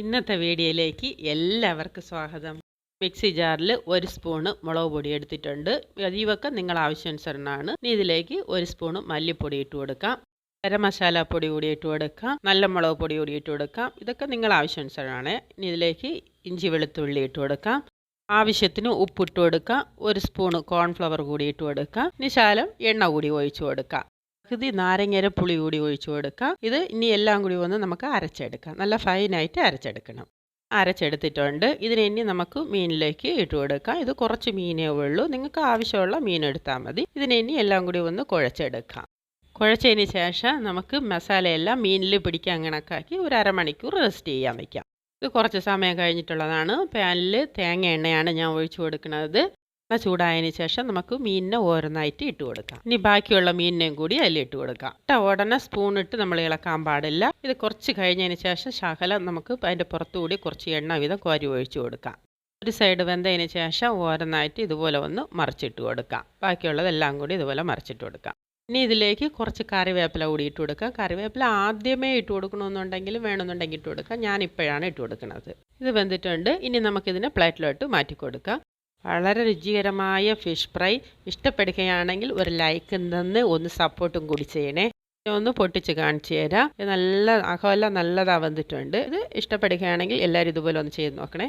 ഇന്നത്തെ വീഡിയോയിലേക്ക് എല്ലാവർക്കും സ്വാഗതം. മിക്സി ജാറിൽ ഒരു സ്പൂണ് മുളക് പൊടി എടുത്തിട്ടുണ്ട്. അരിവൊക്കെ നിങ്ങൾ ആവശ്യാനുസരണമാണ്. ഇതിലേക്ക് ഒരു സ്പൂണ് മല്ലിപ്പൊടി ഇട്ട് കൊടുക്കാം. ഗരം മസാല പൊടി കൂടി ഇട്ട് കൊടുക്കാം. നല്ല മുളക് പൊടി കൂടി ഇട്ട് കൊടുക്കാം. ഇതൊക്കെ നിങ്ങൾ ആവശ്യാനുസരണമാണ്. ഇനി ഇതിലേക്ക് ഇഞ്ചി വെളുത്തുള്ളി ഇട്ട് കൊടുക്കാം. ആവശ്യത്തിന് ഉപ്പിട്ട് കൊടുക്കാം. ഒരു സ്പൂണ് കോൺഫ്ലവർ കൂടി ഇട്ട് കൊടുക്കാം. ഇനി ശാലം എണ്ണ കൂടി ഒഴിച്ചു കൊടുക്കാം. പകുതി നാരങ്ങര പുളി കൂടി ഒഴിച്ചു കൊടുക്കാം ഇത് ഇനി എല്ലാം കൂടി ഒന്ന് നമുക്ക് അരച്ചെടുക്കാം. നല്ല ഫൈനായിട്ട് അരച്ചെടുക്കണം. അരച്ചെടുത്തിട്ടുണ്ട്. ഇതിനെ ഇനി നമുക്ക് മീനിലേക്ക് ഇട്ട് കൊടുക്കാം. ഇത് കുറച്ച് മീനേ ഉള്ളൂ. നിങ്ങൾക്ക് ആവശ്യമുള്ള മീൻ എടുത്താൽ മതി. ഇതിനെ ഇനി എല്ലാം കൂടി ഒന്ന് കുഴച്ചെടുക്കാം. കുഴച്ചതിന് ശേഷം നമുക്ക് മസാലയെല്ലാം മീനിൽ പിടിക്കാൻ കണക്കാക്കി ഒരു അരമണിക്കൂർ റെസ്റ്റ് ചെയ്യാൻ വയ്ക്കാം ഇത് കുറച്ച് സമയം കഴിഞ്ഞിട്ടുള്ളതാണ്. പാനിൽ തേങ്ങ എണ്ണയാണ് ഞാൻ ഒഴിച്ചു കൊടുക്കുന്നത്. എണ്ണ ചൂടായതിന് ശേഷം നമുക്ക് മീനിനെ ഓരോന്നായിട്ട് ഇട്ട് കൊടുക്കാം. ഇനി ബാക്കിയുള്ള മീനിനെയും കൂടി അതിൽ ഇട്ട് കൊടുക്കാം. ഇട്ട ഉടനെ സ്പൂൺ ഇട്ട് നമ്മൾ ഇളക്കാൻ പാടില്ല. ഇത് കുറച്ച് കഴിഞ്ഞതിന് ശേഷം ശകലം നമുക്ക് അതിന്റെ പുറത്തുകൂടി കുറച്ച് എണ്ണ വീതം കോരി ഒഴിച്ചു കൊടുക്കാം. ഒരു സൈഡ് വെന്തതിന് ശേഷം ഓരോന്നായിട്ട് ഇതുപോലെ ഒന്ന് മറിച്ചിട്ട് കൊടുക്കാം. ബാക്കിയുള്ളതെല്ലാം കൂടി ഇതുപോലെ മറിച്ചിട്ട് കൊടുക്കാം. ഇനി ഇതിലേക്ക് കുറച്ച് കറിവേപ്പില കൂടി ഇട്ട് കൊടുക്കാം. കറിവേപ്പില ആദ്യമേ ഇട്ട് കൊടുക്കണമെന്നുണ്ടെങ്കിൽ വേണമെന്നുണ്ടെങ്കിൽ ഇട്ട് കൊടുക്കാം. ഞാൻ ഇപ്പോഴാണ് ഇട്ട് കൊടുക്കുന്നത്. ഇത് വെന്തിട്ടുണ്ട്. ഇനി നമുക്കിതിനെ പ്ലേറ്റിലോട്ട് മാറ്റി കൊടുക്കാം. വളരെ രുചികരമായ ഫിഷ് ഫ്രൈ. ഇഷ്ടപ്പെടുകയാണെങ്കിൽ ഒരു ലൈക്ക് തന്ന് ഒന്ന് സപ്പോർട്ടും കൂടി ചെയ്യണേ. ഒന്ന് പൊട്ടിച്ച് കാണിച്ചു തരാം. നല്ല അഹോല നല്ലതാ വന്നിട്ടുണ്ട്. ഇത് ഇഷ്ടപ്പെടുകയാണെങ്കിൽ എല്ലാവരും ഇതുപോലെ ഒന്ന് ചെയ്ത് നോക്കണേ.